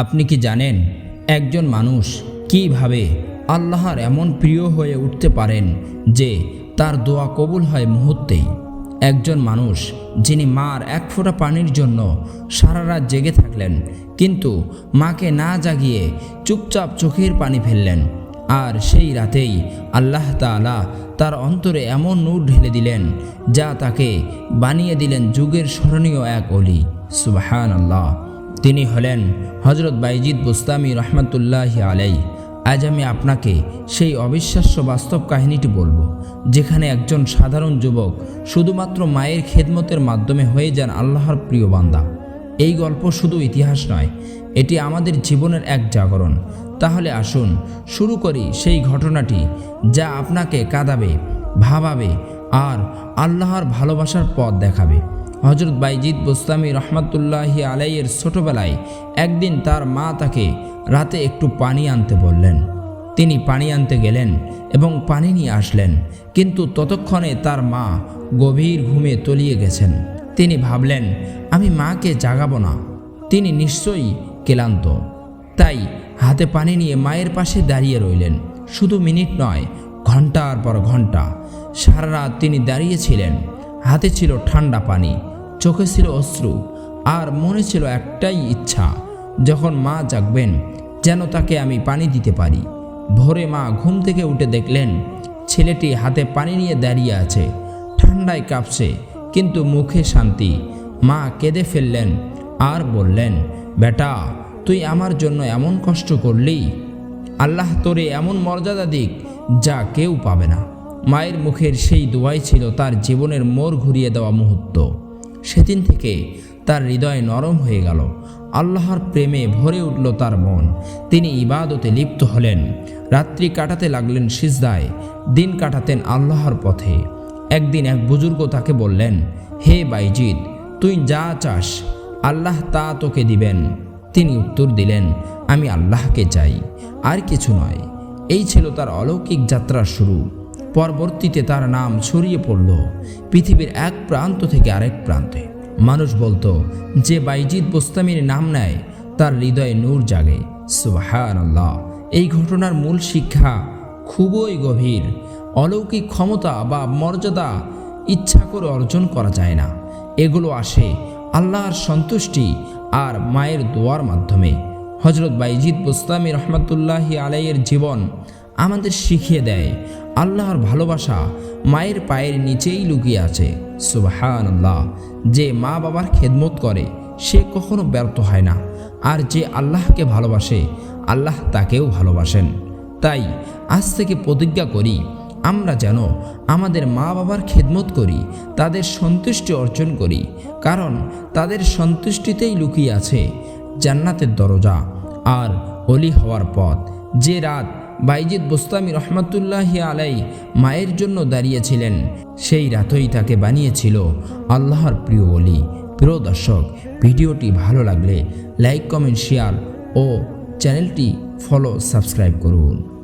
আপনি কি জানেন একজন মানুষ কীভাবে আল্লাহর এমন প্রিয় হয়ে উঠতে পারেন যে তার দোয়া কবুল হয় মুহূর্তেই? একজন মানুষ যিনি মার এক ফোঁটা পানির জন্য সারা রাত জেগে থাকলেন, কিন্তু মাকে না জাগিয়ে চুপচাপ চোখের পানি ফেললেন, আর সেই রাতেই আল্লাহ তাআলা তার অন্তরে এমন নূর ঢেলে দিলেন যা তাকে বানিয়ে দিলেন যুগের স্মরণীয় এক অলি। সুবাহান আল্লাহ তিনি হলেন হজরত বাইজিদ বুস্তামি রহমতুল্লাহ আলাই আজ আমি আপনাকে সেই অবিশ্বাস্য বাস্তব কাহিনীটি বলব, যেখানে একজন সাধারণ যুবক শুধুমাত্র মায়ের খেদমতের মাধ্যমে হয়ে যান আল্লাহর প্রিয় বান্দা। এই গল্প শুধু ইতিহাস নয়, এটি আমাদের জীবনের এক জাগরণ। তাহলে আসুন শুরু করি সেই ঘটনাটি, যা আপনাকে কাঁদাবে, ভাবাবে আর আল্লাহর ভালোবাসার পথ দেখাবে। হজরত বাইজিদ বুস্তামি রহমতুল্লাহি আলাইয়ের ছোটোবেলায় একদিন তার মা তাকে রাতে একটু পানি আনতে বললেন। তিনি পানি আনতে গেলেন এবং পানি নিয়ে আসলেন, কিন্তু ততক্ষণে তার মা গভীর ঘুমে তলিয়ে গেছেন। তিনি ভাবলেন, আমি মাকে জাগাবো না। তিনি নিশ্চয়ই ক্লান্ত। তাই হাতে পানি নিয়ে মায়ের পাশে দাঁড়িয়ে রইলেন। শুধু মিনিট নয় ঘণ্টার পর ঘণ্টা সারা রাত তিনি দাঁড়িয়েছিলেন হাতে ছিল ঠান্ডা পানি। চোখে ছিল অশ্রু, আর মনে ছিল একটাই ইচ্ছা, যখন মা জাগবেন, যেন তাকে আমি পানি দিতে পারি। ভোরে মা ঘুম থেকে উঠে দেখলেন, ছেলেটি হাতে পানি নিয়ে দাঁড়িয়ে আছে ঠান্ডায় কাঁপছে, কিন্তু মুখে শান্তি। মা কেঁদে ফেললেন, আর বললেন, বেটা, তুই আমার জন্য এমন কষ্ট করলি? আল্লাহ তোরে এমন মর্যাদা দিক, যা কেউ পাবে না। মায়ের মুখের সেই দোয়াই ছিল তার জীবনের মোড় ঘুরিয়ে দেওয়া মুহূর্ত। সেদিন থেকে তার হৃদয় নরম হয়ে গেল। আল্লাহর প্রেমে ভরে উঠল তার মন। তিনি ইবাদতে লিপ্ত হলেন। রাত্রি কাটাতে লাগলেন সিজদায়। দিন কাটাতেন আল্লাহর পথে। একদিন এক বুজুর্গ তাকে বললেন, হে বাইজিদ, তুই যা চাস, আল্লাহ তা তোকে দিবেন। তিনি উত্তর দিলেন, আমি আল্লাহকে চাই, আর কিছু নয়। এই ছিল তার অলৌকিক যাত্রার শুরু। পরবর্তীতে তার নাম ছড়িয়ে পড়ল পৃথিবীর এক প্রান্ত থেকে আরেক প্রান্তে। মানুষ বলতো, যে বাইজিদ বোস্তামির নাম নেয়, তার হৃদয়ে নূর জাগে। সুবাহান আল্লাহ এই ঘটনার মূল শিক্ষা খুবই গভীর। অলৌকিক ক্ষমতা বা মর্যাদা ইচ্ছা করে অর্জন করা যায় না। এগুলো আসে আল্লাহর সন্তুষ্টি আর মায়ের দোয়ার মাধ্যমে। হজরত বাইজিদ বুস্তামি রহমতুল্লাহি আলাইয়ের জীবন আমাদের শিখিয়ে দেয়। আল্লাহর ভালোবাসা মায়ের পায়ের নিচেই লুকিয়ে আছে। সুবাহান আল্লাহ যে মা বাবার খেদমত করে, সে কখনো ব্যর্থ হয় না। আর যে আল্লাহকে ভালোবাসে, আল্লাহ তাকেও ভালোবাসেন। তাই আজ থেকে প্রতিজ্ঞা করি, আমরা যেন আমাদের মা বাবার খেদমত করি, তাদের সন্তুষ্টি অর্জন করি। কারণ তাদের সন্তুষ্টিতেই লুকিয়ে আছে জান্নাতের দরজা আর অলি হওয়ার পথ। যে রাত বাইজিদ বোস্তামি রহমাতুল্লাহ আলাই মায়ের জন্য দাঁড়িয়েছিলেন। সেই রাতই তাকে বানিয়েছিল আল্লাহর প্রিয় বলি প্রিয় দর্শক, ভিডিওটি ভালো লাগলে লাইক, কমেন্ট, শেয়ার ও চ্যানেলটি ফলো, সাবস্ক্রাইব করুন।